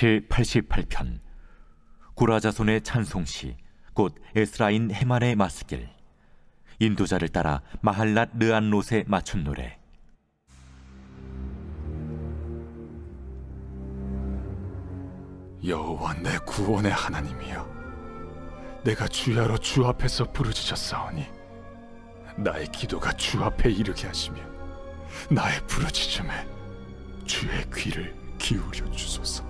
제 88편. 구라자손의 찬송시 곧 에스라인 헤만의 마스길. 인도자를 따라 마할랏 르안롯에 맞춘 노래. 여호와 내 구원의 하나님이여. 내가 주야로 주 앞에서 부르짖었사오니 나의 기도가 주 앞에 이르게 하시며 나의 부르짖음에 주의 귀를 기울여 주소서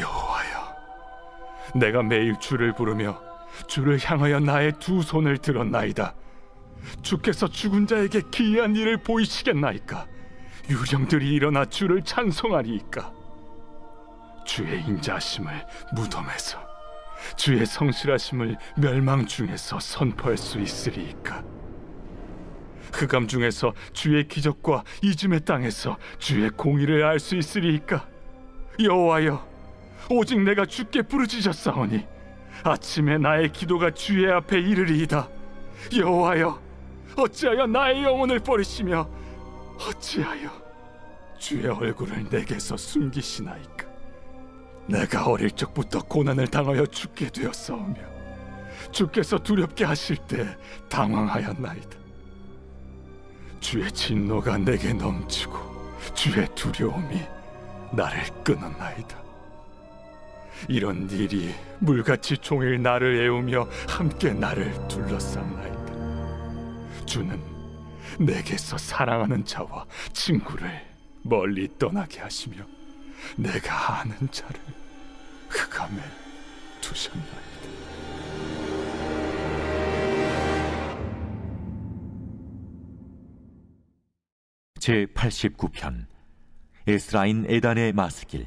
여호와여, 내가 매일 주를 부르며 주를 향하여 나의 두 손을 들었나이다. 주께서 죽은 자에게 기이한 일을 보이시겠나이까? 유령들이 일어나 주를 찬송하리이까? 주의 인자하심을 무덤에서 주의 성실하심을 멸망 중에서 선포할 수 있으리이까? 흑암 중에서 주의 기적과 이즘의 땅에서 주의 공의를 알 수 있으리이까? 여호와여, 오직 내가 주께 부르짖었사오니 아침에 나의 기도가 주의 앞에 이르리이다. 여호와여, 어찌하여 나의 영혼을 버리시며 어찌하여 주의 얼굴을 내게서 숨기시나이까? 내가 어릴 적부터 고난을 당하여 죽게 되었사오며 주께서 두렵게 하실 때 당황하였나이다. 주의 진노가 내게 넘치고 주의 두려움이 나를 끊었나이다. 이런 일이 물같이 종일 나를 애우며 함께 나를 둘러쌌나이다. 주는 내게서 사랑하는 자와 친구를 멀리 떠나게 하시며 내가 아는 자를 흑암에 두셨나이다. 제 89편 에스라인 에단의 마스길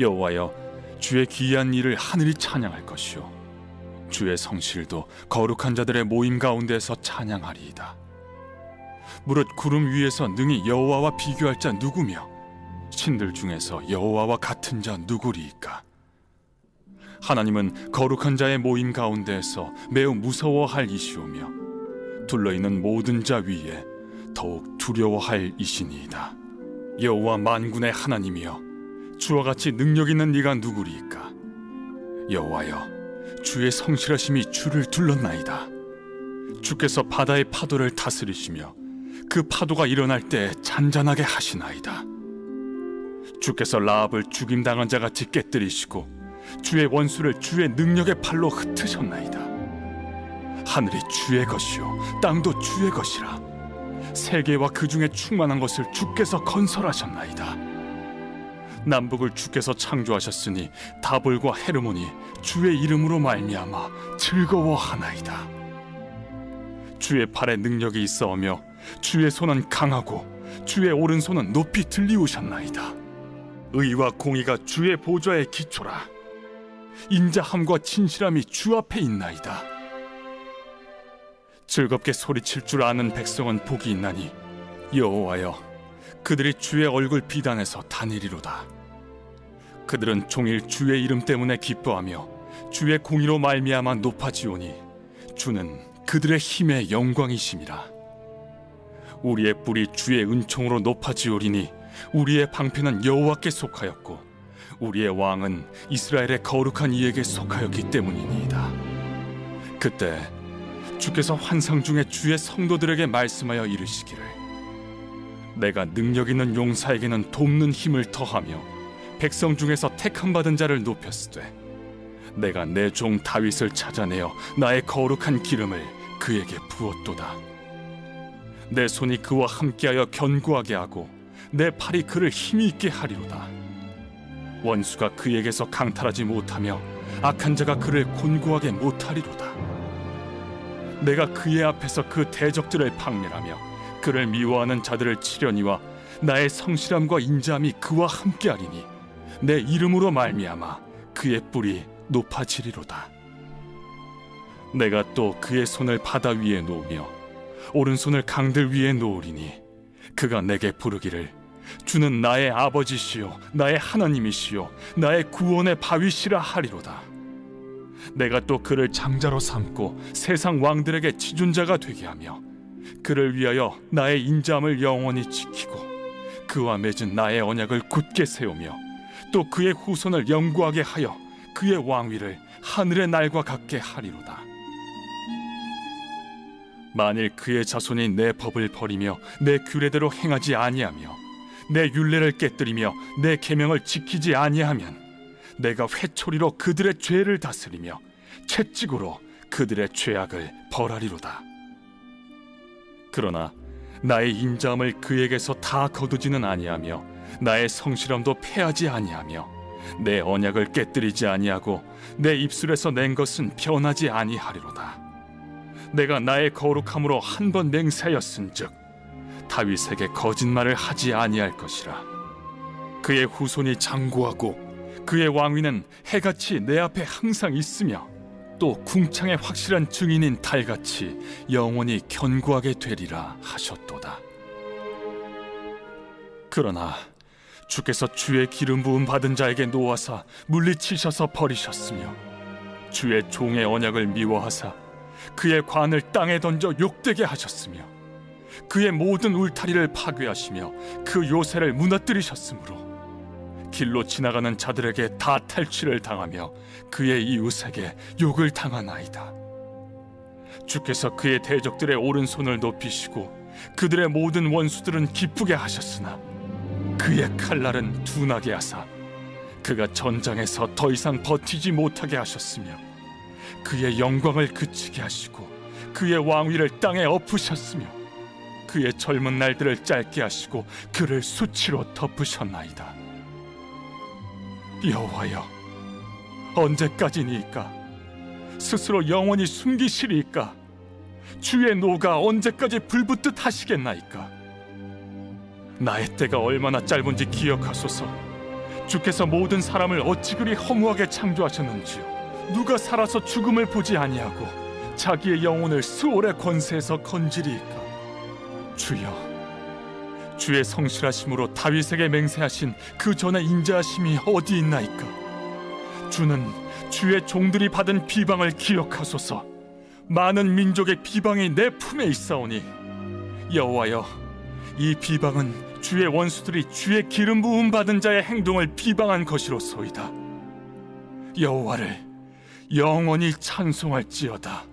여호와여 주의 기이한 일을 하늘이 찬양할 것이요. 주의 성실도 거룩한 자들의 모임 가운데서 찬양하리이다. 무릇 구름 위에서 능히 여호와와 비교할 자 누구며 신들 중에서 여호와와 같은 자 누구리이까? 하나님은 거룩한 자의 모임 가운데에서 매우 무서워할 이시오며 둘러 있는 모든 자 위에 더욱 두려워할 이시니이다. 여호와 만군의 하나님이여 주와 같이 능력 있는 네가 누구리이까? 여호와여, 주의 성실하심이 주를 둘렀나이다. 주께서 바다의 파도를 다스리시며 그 파도가 일어날 때 잔잔하게 하시나이다. 주께서 라합을 죽임 당한 자 같이 깨뜨리시고 주의 원수를 주의 능력의 팔로 흩으셨나이다. 하늘이 주의 것이요 땅도 주의 것이라 세계와 그 중에 충만한 것을 주께서 건설하셨나이다. 남북을 주께서 창조하셨으니 다볼과 헤르몬이 주의 이름으로 말미암아 즐거워하나이다. 주의 팔에 능력이 있어오며 주의 손은 강하고 주의 오른손은 높이 들리우셨나이다. 의와 공의가 주의 보좌의 기초라. 인자함과 진실함이 주 앞에 있나이다. 즐겁게 소리칠 줄 아는 백성은 복이 있나니 여호와여 그들이 주의 얼굴 비단에서 다니리로다. 그들은 종일 주의 이름 때문에 기뻐하며 주의 공의로 말미암아 높아지오니 주는 그들의 힘의 영광이심이라. 우리의 뿔이 주의 은총으로 높아지오리니 우리의 방패는 여호와께 속하였고 우리의 왕은 이스라엘의 거룩한 이에게 속하였기 때문이니이다. 그때 주께서 환상 중에 주의 성도들에게 말씀하여 이르시기를 내가 능력 있는 용사에게는 돕는 힘을 더하며 백성 중에서 택함 받은 자를 높였으되 내가 내 종 다윗을 찾아내어 나의 거룩한 기름을 그에게 부었도다. 내 손이 그와 함께하여 견고하게 하고 내 팔이 그를 힘이 있게 하리로다. 원수가 그에게서 강탈하지 못하며 악한 자가 그를 곤고하게 못하리로다. 내가 그의 앞에서 그 대적들을 박멸하며 그를 미워하는 자들을 치려니와 나의 성실함과 인자함이 그와 함께하리니 내 이름으로 말미암아 그의 뿔이 높아지리로다. 내가 또 그의 손을 바다 위에 놓으며 오른손을 강들 위에 놓으리니 그가 내게 부르기를 주는 나의 아버지시요 나의 하나님이시요 나의 구원의 바위시라 하리로다. 내가 또 그를 장자로 삼고 세상 왕들에게 지존자가 되게 하며 그를 위하여 나의 인자함을 영원히 지키고 그와 맺은 나의 언약을 굳게 세우며 또 그의 후손을 영구하게 하여 그의 왕위를 하늘의 날과 같게 하리로다. 만일 그의 자손이 내 법을 버리며 내 규례대로 행하지 아니하며 내 율례를 깨뜨리며 내 계명을 지키지 아니하면 내가 회초리로 그들의 죄를 다스리며 채찍으로 그들의 죄악을 벌하리로다. 그러나 나의 인자함을 그에게서 다 거두지는 아니하며 나의 성실함도 패하지 아니하며 내 언약을 깨뜨리지 아니하고 내 입술에서 낸 것은 변하지 아니하리로다. 내가 나의 거룩함으로 한 번 맹세하였은즉 다윗에게 거짓말을 하지 아니할 것이라. 그의 후손이 장구하고 그의 왕위는 해같이 내 앞에 항상 있으며 또 궁창의 확실한 증인인 달같이 영원히 견고하게 되리라 하셨도다. 그러나 주께서 주의 기름 부음 받은 자에게 놓아사 물리치셔서 버리셨으며 주의 종의 언약을 미워하사 그의 관을 땅에 던져 욕되게 하셨으며 그의 모든 울타리를 파괴하시며 그 요새를 무너뜨리셨으므로 길로 지나가는 자들에게 다 탈취를 당하며 그의 이웃에게 욕을 당하나이다. 주께서 그의 대적들의 오른손을 높이시고 그들의 모든 원수들은 기쁘게 하셨으나 그의 칼날은 둔하게 하사 그가 전장에서 더 이상 버티지 못하게 하셨으며 그의 영광을 그치게 하시고 그의 왕위를 땅에 엎으셨으며 그의 젊은 날들을 짧게 하시고 그를 수치로 덮으셨나이다. 여호와여 언제까지니까? 스스로 영원히 숨기시리까? 주의 노가 언제까지 불붙듯 하시겠나이까? 나의 때가 얼마나 짧은지 기억하소서. 주께서 모든 사람을 어찌 그리 허무하게 창조하셨는지요. 누가 살아서 죽음을 보지 아니하고 자기의 영혼을 수월의 권세에서 건지리이까? 주여 주의 성실하심으로 다윗에게 맹세하신 그 전의 인자하심이 어디 있나이까? 주는 주의 종들이 받은 비방을 기억하소서. 많은 민족의 비방이 내 품에 있사오니 여호와여, 이 비방은 주의 원수들이 주의 기름 부음 받은 자의 행동을 비방한 것이로소이다. 여호와를 영원히 찬송할지어다.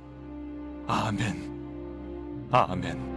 아멘. 아멘.